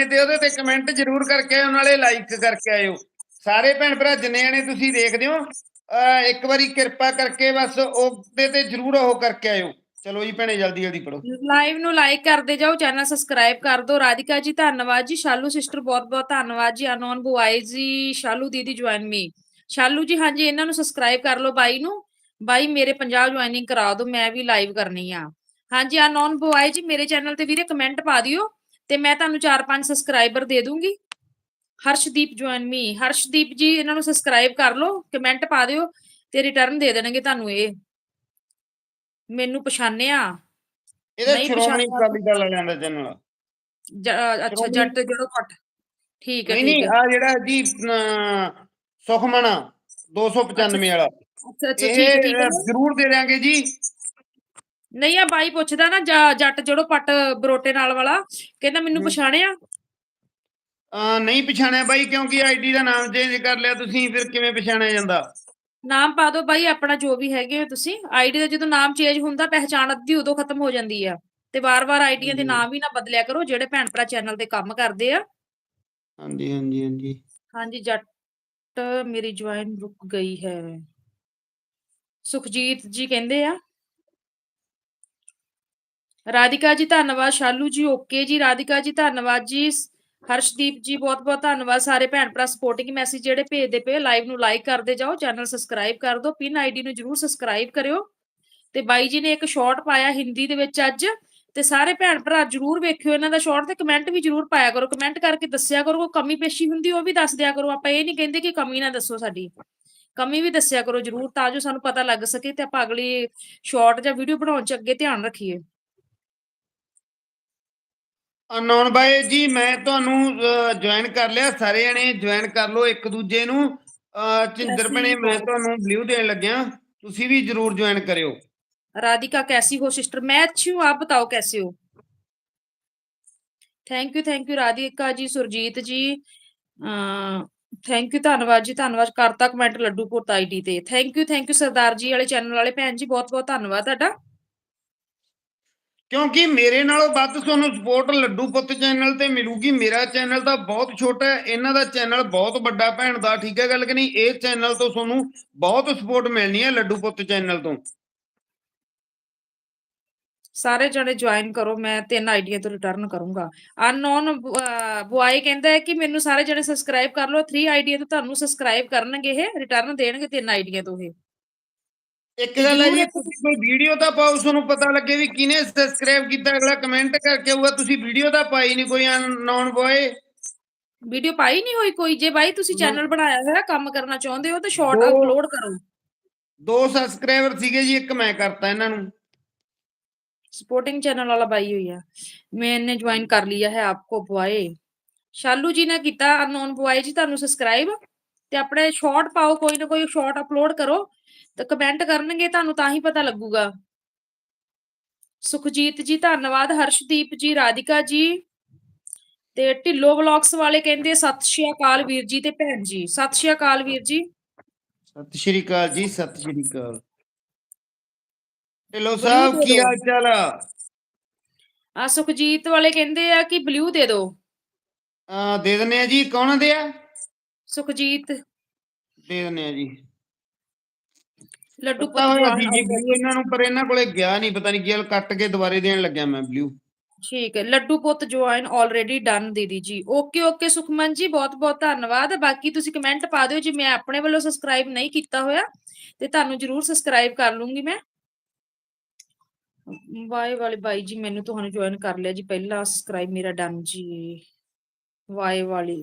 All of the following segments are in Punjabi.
ਗਾਣੇ ਤੇ ਉਹਦੇ ਤੇ ਕਮੈਂਟ ਜ਼ਰੂਰ ਕਰਕੇ ਆਇਓ, ਨਾਲੇ ਲਾਈਕ ਕਰਕੇ ਆਇਓ। ਸਾਰੇ ਭੈਣ ਭਰਾ ਜਿੰਨੇ ਜਣੇ ਤੁਸੀਂ ਦੇਖਦੇ ਹੋ ਇੱਕ ਵਾਰੀ ਕਿਰਪਾ ਕਰਕੇ ਬਸ ਉਹਦੇ ਤੇ ਜ਼ਰੂਰ ਉਹ ਕਰਕੇ ਆਇਓ। ਚਲੋ ਜੀ ਭੈਣੇ, ਜਲਦੀ ਜਲਦੀ ਪੜੋ ਲਾਈਵ ਨੂੰ ਲਾਈਕ ਕਰਦੇ ਜਾਓ ਚੈਨਲ ਸਬਸਕ੍ਰਾਈਬ ਕਰ ਦਿਓ। ਰਾਧਿਕਾ ਜੀ, ਧੰਨਵਾਦ ਜੀ। ਸ਼ਾਲੂ ਸਿਸਟਰ ਬਹੁਤ ਬਹੁਤ ਧੰਨਵਾਦ ਜੀ। ਅਨੋਨ ਬੁਆਈ ਜੀ, ਸ਼ਾਲੂ ਦੀਦੀ ਜੁਆਇਨ ਮੀ ਸ਼ਾਲੂ ਜੀ, ਹਾਂਜੀ, ਇਹਨਾਂ ਨੂੰ ਸਬਸਕ੍ਰਾਈਬ ਕਰ ਲਓ ਬਾਈ ਨੂੰ। ਬਾਈ, ਮੇਰੇ ਪੰਜਾਬ ਜੁਆਇਨਿੰਗ ਕਰਾ ਦਿਓ, ਮੈਂ ਵੀ ਲਾਈਵ ਕਰਨੀ ਆ। ਹਾਂਜੀ, ਅਨੋਨ ਬੁਆਈ ਜੀ, ਮੇਰੇ ਚੈਨਲ ਤੇ ਵੀਰੇ ਕਮੈਂਟ ਪਾ ਦਿਓ। ਤੇ ਮੈਂ ਤੁਹਾਨੂੰ 4-5 ਸਬਸਕ੍ਰਾਈਬਰ ਦੇ ਦੂੰਗੀ। ਹਰਸ਼ਦੀਪ ਜੁਆਇਨ ਮੀ ਹਰਸ਼ਦੀਪ ਜੀ ਇਹਨਾਂ ਨੂੰ ਸਬਸਕ੍ਰਾਈਬ ਕਰ ਲਓ ਕਮੈਂਟ ਪਾ ਦਿਓ ਤੇ ਰਿਟਰਨ ਦੇ ਦੇਣਗੇ ਤੁਹਾਨੂੰ ਇਹ। ਮੈਨੂੰ ਪਛਾਣਿਆ? ਇਹਦੇ ਸ਼੍ਰੋਮਣੀ। ਅਕਾਲੀ ਦਲ ਵਾਲਿਆਂ ਦਾ ਚੈਨਲ ਅੱਛਾ ਜੱਟ ਜਿਹੜੋ ਘੱਟ ਠੀਕ ਹੈ ਨਹੀਂ ਆ ਜਿਹੜਾ ਜੀ ਸੁਖਮਨ 295 ਵਾਲਾ। ਅੱਛਾ ਅੱਛਾ ਠੀਕ ਹੈ। ਜ਼ਰੂਰ ਦੇ ਦਿਆਂਗੇ ਜੀ। ਨਹੀਂ ਆ ਬਾਈ ਪੁੱਛਦਾ ਨਾ ਜ- ਜੱਟ ਜਿਹੜੋ ਪੱਟ ਬਰੋਟੇ ਨਾਲ ਵਾਲਾ ਕਹਿੰਦਾ ਮੈਨੂੰ ਹਮ। ਪਛਾਣਿਆ? ਅਹ, ਨਹੀਂ ਪਛਾਣਿਆ ਬਾਈ ਕਿਉਂਕਿ ਆਈਡੀ ਦਾ ਨਾਮ ਚੇਂਜ ਕਰ ਲਿਆ ਤੁਸੀਂ ਫਿਰ ਕਿਵੇਂ ਪਛਾਣਿਆ ਜਾਂਦਾ? ਨਾਮ ਪਾ ਦਿਓ ਬਾਈ ਆਪਣਾ ਜੋ ਵੀ ਹੈਗੇ ਹੋ ਤੁਸੀਂ। ਆਈਡੀ ਦਾ ਜਦੋਂ ਨਾਮ ਚੇਂਜ ਹੁੰਦਾ ਪਹਿਚਾਣ ਅੱਧੀ ਉਦੋਂ ਖਤਮ ਹੋ ਜਾਂਦੀ ਆ। ਤੇ ਵਾਰ-ਵਾਰ ਆਈਡੀਆਂ ਦੇ ਹਮ। ਨਾਮ ਵੀ ਨਾ ਬਦਲਿਆ ਕਰੋ ਜਿਹੜੇ ਭੈਣ ਭਰਾ ਚੈਨਲ ਤੇ ਕੰਮ ਕਰਦੇ ਆ। ਹਾਂਜੀ ਹਾਂਜੀ ਹਾਂਜੀ। ਹਾਂਜੀ ਜੱਟ ਮੇਰੀ ਜੁਆਇਨ ਰੁਕ ਗਈ ਹੈ। ਸੁਖਜੀਤ ਜੀ ਕਹਿੰਦੇ ਆ ਰਾਧਿਕਾ ਜੀ, ਧੰਨਵਾਦ। ਸ਼ਾਲੂ ਜੀ, ਓਕੇ ਜੀ। ਰਾਧਿਕਾ ਜੀ, ਧੰਨਵਾਦ ਜੀ। ਹਰਸ਼ਦੀਪ ਜੀ, ਬਹੁਤ ਬਹੁਤ ਧੰਨਵਾਦ। ਸਾਰੇ ਭੈਣ ਭਰਾ ਸਪੋਰਟਿੰਗ ਮੈਸੇਜ ਜਿਹੜੇ ਭੇਜਦੇ ਪਏ ਲਾਈਵ ਨੂੰ ਲਾਈਕ ਕਰਦੇ ਜਾਓ। ਚੈਨਲ ਸਬਸਕ੍ਰਾਈਬ ਕਰ ਦਿਓ ਪਿਨ ਆਈਡੀ ਨੂੰ ਜਰੂਰ ਸਬਸਕ੍ਰਾਈਬ ਕਰਿਓ। ਤੇ ਬਾਈ ਜੀ ਨੇ ਇੱਕ ਸ਼ਾਰਟ ਪਾਇਆ ਹਿੰਦੀ ਦੇ ਵਿੱਚ ਅੱਜ। ਤੇ ਸਾਰੇ ਭੈਣ ਭਰਾ ਜਰੂਰ ਵੇਖਿਓ ਇਹਨਾਂ ਦਾ ਸ਼ਾਰਟ ਤੇ ਕਮੈਂਟ ਵੀ ਜਰੂਰ ਪਾਇਆ ਕਰੋ। ਕਮੈਂਟ ਕਰਕੇ ਦੱਸਿਆ ਕਰੋ, ਕੋਈ ਕਮੀ ਪੇਸ਼ੀ ਹੁੰਦੀ ਉਹ ਵੀ ਦੱਸ ਦਿਆ ਕਰੋ। ਆਪਾਂ ਇਹ ਨਹੀਂ ਕਹਿੰਦੇ ਕਿ ਕਮੀ ਨਾ ਦੱਸੋ ਸਾਡੀ। ਕਮੀ ਵੀ ਦੱਸਿਆ ਕਰੋ ਜਰੂਰ, ਤਾਂ ਜੋ ਸਾਨੂੰ ਪਤਾ ਲੱਗ ਸਕੇ ਤੇ ਆਪਾਂ ਅਗਲੀ ਸ਼ਾਰਟ ਜਾਂ ਵੀਡੀਓ ਬਣਾਉਣ ਚ ਅੱਗੇ ਧਿਆਨ ਰੱਖੀਏ। ਅਨਨੋਨ ਬਾਈ ਜੀ ਮੈਂ ਤੁਹਾਨੂੰ ਜੁਆਇਨ ਕਰ ਲਿਆ ਸਾਰੇ ਜਣੇ ਜੁਆਇਨ ਕਰ ਲਓ ਇੱਕ ਦੂਜੇ ਨੂੰ ਅਹ, ਚਿੰਦਰ ਅਸੀਂ ਭੈਣੇ ਮੈਂ ਬਹੁਤ- ਤੁਹਾਨੂੰ ਬਲੂ ਦੇਣ ਲੱਗਿਆ ਤੁਸੀਂ ਵੀ ਜਰੂਰ ਜੁਆਇਨ ਕਰਿਓ राधिका कैसी हो सिस्टर मैं अच्छी हूँ आप बताओ कैसे हो thank you thank you Radhika ji Surjit ji thank you ਧੰਨਵਾਦ ਜੀ ਧੰਨਵਾਦ ਕਰਤਾ ਕਮੈਂਟ ਲੱਡੂ ਪੁੱਤ ਆਈਡੀ ਤੇ thank you thank you Sardar ji ਵਾਲੇ ਚੈਨਲ ਵਾਲੇ ਭੈਣ ਜੀ ਬਹੁਤ ਬਹੁਤ ਧੰਨਵਾਦ ਤੁਹਾਡਾ ਕਿਉਂਕਿ ਮੇਰੇ ਨਾਲੋਂ ਵੱਧ ਤੁਹਾਨੂੰ ਸਪੋਰਟ ਲੱਡੂ ਪੁੱਤ ਚੈਨਲ ਤੇ ਮਿਲੂਗੀ। ਮੇਰਾ ਚੈਨਲ ਤਾਂ ਬਹੁਤ ਛੋਟਾ ਹੈ। ਇਹਨਾਂ ਦਾ ਚੈਨਲ ਬਹੁਤ ਵੱਡਾ ਭੈਣ ਦਾ, ਠੀਕ ਹੈ ਗੱਲ ਕਿ ਨਹੀਂ? ਇਹ ਚੈਨਲ ਤੋਂ ਤੁਹਾਨੂੰ ਬਹੁਤ ਸਪੋਰਟ ਮਿਲਣੀ ਹੈ ਲੱਡੂ ਪੁੱਤ ਚੈਨਲ ਤੋਂ। ਸਾਰੇ ਜਣੇ ਜੁਆਇਨ ਕਰੋ, ਮੈਂ ਤਿੰਨ ਆਈਡੀਆਂ ਤੋਂ ਰਿਟਰਨ ਕਰੂੰਗਾ। ਅਨਨੋਨ ਬੁਆਈ ਕਹਿੰਦਾ ਹੈ ਕਿ ਮੈਨੂੰ ਸਾਰੇ ਜਣੇ ਸਬਸਕ੍ਰਾਈਬ ਕਰ ਲਓ। 3 ਆਈਡੀਆਂ ਤੋਂ ਤੁਹਾਨੂੰ ਸਬਸਕ੍ਰਾਈਬ ਕਰਨਗੇ ਇਹ ਰਿਟਰਨ ਦੇਣਗੇ ਤਿੰਨ ਆਈਡੀਆਂ ਤੋਂ ਇਹ। ਇੱਕ ਗੱਲ ਹੈ ਜੀ ਤੁਸੀਂ ਕੋਈ ਵੀਡੀਓ ਤਾਂ ਪਾਓ ਤੁਹਾਨੂੰ ਪਤਾ ਲੱਗੇ ਵੀ ਕਿਨੇ ਸਬਸਕ੍ਰਾਈਬ ਕੀਤਾ ਅਗਲਾ ਕਮੈਂਟ ਕਰਕੇ ਹੋਊਗਾ ਤੁਸੀਂ ਵੀਡੀਓ ਤਾਂ ਪਾਈ ਨਹੀਂ ਕੋਈ ਨੌਨ ਬੋਏ ਵੀਡੀਓ ਪਾਈ ਨਹੀਂ ਹੋਈ ਕੋਈ? ਜੇ ਬਾਈ ਤੁਸੀਂ ਚੈਨਲ ਬਣਾਇਆ ਹੋਇਆ ਕੰਮ ਕਰਨਾ ਚਾਹੁੰਦੇ ਹੋ ਤਾਂ ਸ਼ਾਰਟ ਅਪਲੋਡ ਕਰੋ। ਦੋ ਸਬਸਕ੍ਰਾਈਬਰ ਸੀਗੇ ਜੀ ਇੱਕ ਮੈਂ ਕਰਤਾ ਇਹਨਾਂ ਨੂੰ। ਸਪੋਰਟਿੰਗ ਚੈਨਲ ਵਾਲਾ ਬਾਈ ਹੋਈ ਆ। ਮੈਨੇ ਜੁਆਇਨ ਕਰ ਲਿਆ ਹੈ ਆਪਕੋ ਬੁਆਏ ਸ਼ਾਲੂ ਜੀ ਨੇ ਕੀਤਾ ਅਨਨੋਨ ਬੁਆਏ ਜੀ ਤੁਹਾਨੂੰ ਸਬਸਕ੍ਰਾਈਬ ਤੇ ਆਪਣੇ ਸ਼ਾਰਟ ਪਾਓ ਕੋਈ ਨਾ ਕੋਈ ਸ਼ਾਰਟ ਅਪਲੋਡ ਕਰੋ ਤੇ ਕਮੈਂਟ ਕਰਨਗੇ ਤੁਹਾਨੂੰ ਤਾਂ ਹੀ ਪਤਾ ਲੱਗੂਗਾ। ਸੁਖਜੀਤ ਜੀ ਧੰਨਵਾਦ। ਹਰਸ਼ਦੀਪ ਜੀ ਰਾਧਿਕਾ ਜੀ ਤੇ ਢਿੱਲੋ ਵਲੌਗਸ ਵਾਲੇ ਕਹਿੰਦੇ ਸਤਿ ਸ਼੍ਰੀ ਅਕਾਲ ਵੀਰ ਜੀ ਤੇ ਭੈਣ ਜੀ। ਸਤਿ ਸ਼੍ਰੀ ਅਕਾਲ ਵੀਰ ਜੀ। ਸਤਿ ਸ਼੍ਰੀ ਅਕਾਲ ਜੀ ਸਤਿ ਸ਼੍ਰੀ ਅਕਾਲ। ਹੈਲੋ ਸਾਹਿਬ ਕੀ। ਹਾਲ ਚਾਲ ਆ? ਆ ਸੁਖਜੀਤ ਵਾਲੇ ਕਹਿੰਦੇ ਆ ਕਿ ਬਲੂ ਦੇ ਦਿਓ। ਅਹ ਦੇ ਦਿੰਨੇ ਆ ਜੀ ਕੌਣ ਦੇ ਆ? ਸੁਖਜੀਤ? ਦੇ ਦਿੰਨੇ ਆ ਜੀ। ਲੱਡੂ ਪਤਾ ਹੋਇਆ ਪੁੱਤ ਸੀ ਜੀ ਜਵਾਨ ਬਲੂ ਇਹਨਾਂ ਨੂੰ ਪਰ ਇਹਨਾਂ ਕੋਲੇ ਗਿਆ ਨਹੀਂ ਪਤਾ ਨਹੀਂ ਕੀ ਕੱਟ ਕੇ ਦੁਬਾਰੇ ਦੇਣ ਲੱਗਿਆ ਮੈਂ ਬਲੂ। ਠੀਕ ਹੈ ਲੱਡੂ ਪੁੱਤ ਜੁਆਇਨ ਆਲਰੇਡੀ ਡਨ ਦੀਦੀ ਜੀ। ਓਕੇ ਓਕੇ ਸੁਖਮਨ ਜੀ ਬਹੁਤ ਬਹੁਤ ਧੰਨਵਾਦ। ਬਾਕੀ ਤੁਸੀਂ ਕਮੈਂਟ ਪਾ ਦਿਓ ਜੀ ਮੈਂ ਆਪਣੇ ਵੱਲੋਂ ਸਬਸਕ੍ਰਾਈਬ ਨਹੀਂ ਕੀਤਾ ਹੋਇਆ ਤੇ ਤੁਹਾਨੂੰ ਜਰੂਰ ਸਬਸਕ੍ਰਾਈਬ ਕਰ ਲੂੰਗੀ ਮੈਂ। ਵਾਏ ਵਾਲੇ ਬਾਈ ਜੀ ਮੈਨੂੰ ਤੁਹਾਨੂੰ ਜੁਆਇਨ ਕਰ ਲਿਆ ਜੀ ਪਹਿਲਾ ਸਬਸਕ੍ਰਾਈਬ ਮੇਰਾ ਡਨ ਜੀ। ਵਾਏ ਵਾਲੇ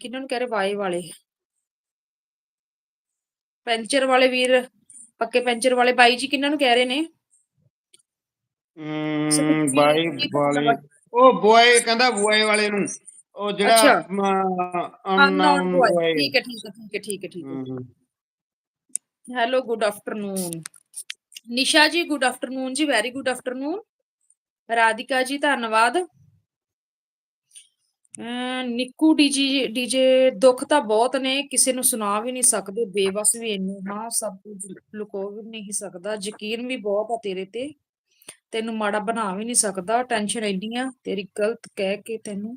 ਕਿਹਨਾਂ ਨੂੰ ਕਹਿ ਰਹੇ ਵਾਏ ਵਾਲੇ? ਪੈਂਚਰ ਵਾਲੇ ਵੀਰ ਪੱਕੇ ਪੈਂਚਰ ਵਾਲੇ ਬਾਈ ਜੀ ਕਿਹਨਾਂ ਨੂੰ ਕਹਿ ਰਹੇ ਨੇ? ਬਾਈ ਵਾਲੇ। ਉਹ ਬੁਆਏ ਕਹਿੰਦਾ ਬੁਆਏ ਵਾਲੇ ਨੂੰ। ਉਹ ਜਿਹੜਾ ਅਨਨੋਨ ਬੁਆਏ। ਠੀਕ ਹੈ ਠੀਕ ਹੈ ਠੀਕ ਹੈ ਠੀਕ ਹੈ ਠੀਕ ਹੈ ਹਮ, hello good afternoon. Nisha ji good afternoon ji very good afternoon. Radhika ji ਧੰਨਵਾਦ। ਨਿੱਕੂ ਡੀਜੀ, ਡੀਜੇ ਦੁੱਖ ਤਾਂ ਬਹੁਤ ਨੇ, ਕਿਸੇ ਨੂੰ ਸੁਣਾ ਵੀ ਨਹੀਂ ਸਕਦੇ ਬੇਵਸ ਵੀ ਇੰਨੇ, ਹਾਂ, ਸਭ ਕੁਝ ਲੁਕੋ ਵੀ ਨਹੀਂ ਸਕਦਾ, ਯਕੀਨ ਵੀ ਬਹੁਤ ਆ ਤੇਰੇ ਤੇ, ਤੈਨੂੰ ਮਾੜਾ ਬਣਾ ਵੀ ਨਹੀਂ ਸਕਦਾ ਟੈਨਸ਼ਨ ਇੰਨੀ ਆ ਤੇਰੀ ਗਲਤ ਕਹਿ ਕੇ ਤੈਨੂੰ